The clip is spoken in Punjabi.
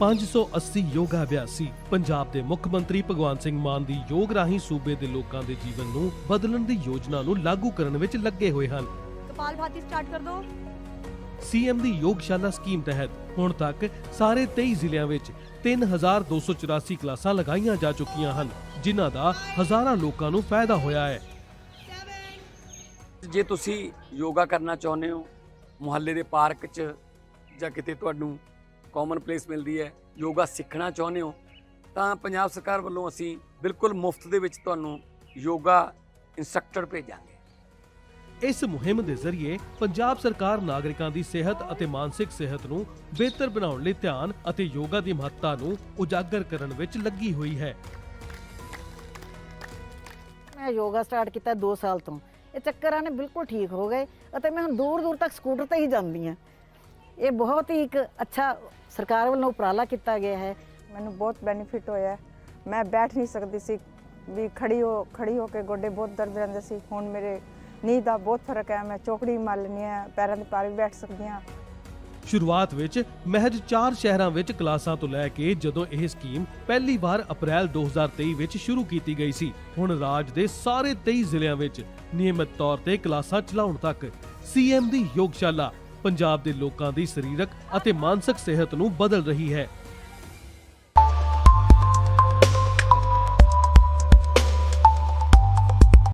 580 ਯੋਗਾ ਅਭਿਆਸੀ ਪੰਜਾਬ ਦੇ ਮੁੱਖ ਮੰਤਰੀ ਭਗਵੰਤ ਸਿੰਘ ਮਾਨ ਦੀ ਯੋਗ ਰਾਹੀਂ ਸੂਬੇ ਦੇ ਲੋਕਾਂ ਦੇ ਜੀਵਨ ਨੂੰ ਬਦਲਣ ਦੀ ਯੋਜਨਾ ਨੂੰ ਲਾਗੂ ਕਰਨ ਵਿੱਚ ਲੱਗੇ ਹੋਏ ਹਨ। ਕਪਾਲ ਭਾਤੀ ਸਟਾਰਟ ਕਰ ਦੋ। ਸੀਐਮ ਦੀ ਯੋਗਸ਼ਾਲਾ ਸਕੀਮ ਤਹਿਤ ਹੁਣ ਤੱਕ ਸਾਰੇ 23 ਜ਼ਿਲ੍ਹਿਆਂ ਵਿੱਚ 3284 ਕਲਾਸਾਂ ਲਗਾਈਆਂ ਜਾ ਚੁੱਕੀਆਂ ਹਨ ਜਿਨ੍ਹਾਂ ਦਾ ਹਜ਼ਾਰਾਂ ਲੋਕਾਂ ਨੂੰ ਫਾਇਦਾ ਹੋਇਆ ਹੈ। ਜੇ ਤੁਸੀਂ ਯੋਗਾ ਕਰਨਾ ਚਾਹੁੰਦੇ ਹੋ ਮੁਹੱਲੇ ਦੇ ਪਾਰਕ 'ਚ ਜਾਂ ਕਿਤੇ ਤੁਹਾਨੂੰ ਕਾਮਨ ਪਲੇਸ ਮਿਲਦੀ ਹੈ ਯੋਗਾ ਸਿੱਖਣਾ ਚਾਹੁੰਦੇ ਹੋ ਤਾਂ ਪੰਜਾਬ ਸਰਕਾਰ ਵੱਲੋਂ ਅਸੀਂ ਬਿਲਕੁਲ ਮੁਫਤ ਦੇ ਵਿੱਚ ਤੁਹਾਨੂੰ ਯੋਗਾ ਇਨਸਟ੍ਰਕਟਰ ਭੇਜਾਂਗੇ। ਇਸ ਮੁਹਿੰਮ ਦੇ ਜ਼ਰੀਏ ਪੰਜਾਬ ਸਰਕਾਰ ਨਾਗਰਿਕਾਂ ਦੀ ਸਿਹਤ ਅਤੇ ਮਾਨਸਿਕ ਸਿਹਤ ਨੂੰ ਬਿਹਤਰ ਬਣਾਉਣ ਲਈ ਧਿਆਨ ਅਤੇ ਯੋਗਾ ਦੀ ਮਹੱਤਤਾ ਨੂੰ ਉਜਾਗਰ ਕਰਨ ਵਿੱਚ ਲੱਗੀ ਹੋਈ ਹੈ। ਮੈਂ ਯੋਗਾ ਸਟਾਰਟ ਕੀਤਾ 2 ਸਾਲ ਤੋਂ। ਇਹ ਚੱਕਰਾਂ ਨੇ ਬਿਲਕੁਲ ਠੀਕ ਹੋ ਗਏ ਅਤੇ ਮੈਂ ਹੁਣ ਦੂਰ ਦੂਰ ਤੱਕ ਸਕੂਟਰ ਤੇ ਹੀ ਜਾਂਦੀ ਹਾਂ। ਇਹ ਬਹੁਤ ਹੀ ਇੱਕ ਅੱਛਾ ਸਰਕਾਰ ਵੱਲੋਂ ਉਪਰਾਲਾ ਕੀਤਾ ਗਿਆ ਹੈ। ਮੈਨੂੰ ਬਹੁਤ ਬੈਨੀਫਿਟ ਹੋਇਆ ਹੈ। ਮੈਂ ਬੈਠ ਨਹੀਂ ਸਕਦੀ ਸੀ। ਵੀ ਖੜੀ ਹੋ ਖੜੀ ਹੋ ਕੇ ਗੋਡੇ ਬਹੁਤ ਦਰਦ ਰਹਿੰਦੇ ਸੀ। ਹੁਣ ਮੇਰੇ ਨੀਂਹ ਦਾ ਬਹੁਤ ਫ਼ਰਕ ਹੈ। ਮੈਂ ਚੌਕੜੀ ਮਾਰ ਲੈਂਦੀ ਹਾਂ ਪੈਰਾਂ ਦੇ ਪਾਰ ਵੀ ਬੈਠ ਸਕਦੀ ਹਾਂ। ਸ਼ੁਰੂਆਤ ਵਿੱਚ ਮਹਿਜ 4 ਸ਼ਹਿਰਾਂ ਵਿੱਚ ਕਲਾਸਾਂ ਤੋਂ ਲੈ ਕੇ ਜਦੋਂ ਇਹ ਸਕੀਮ ਪਹਿਲੀ ਵਾਰ ਅਪ੍ਰੈਲ 2023 ਵਿੱਚ ਸ਼ੁਰੂ ਕੀਤੀ ਗਈ ਸੀ ਹੁਣ ਰਾਜ ਦੇ ਸਾਰੇ 23 ਜ਼ਿਲ੍ਹਿਆਂ ਵਿੱਚ ਨਿਯਮਿਤ ਤੌਰ ਤੇ ਕਲਾਸਾਂ ਚਲਾਉਣ ਤੱਕ ਸੀਐਮ ਦੀ ਯੋਗਸ਼ਾਲਾ ਪੰਜਾਬ ਦੇ ਲੋਕਾਂ ਦੀ ਸਰੀਰਕ ਅਤੇ ਮਾਨਸਿਕ ਸਿਹਤ ਨੂੰ ਬਦਲ ਰਹੀ ਹੈ।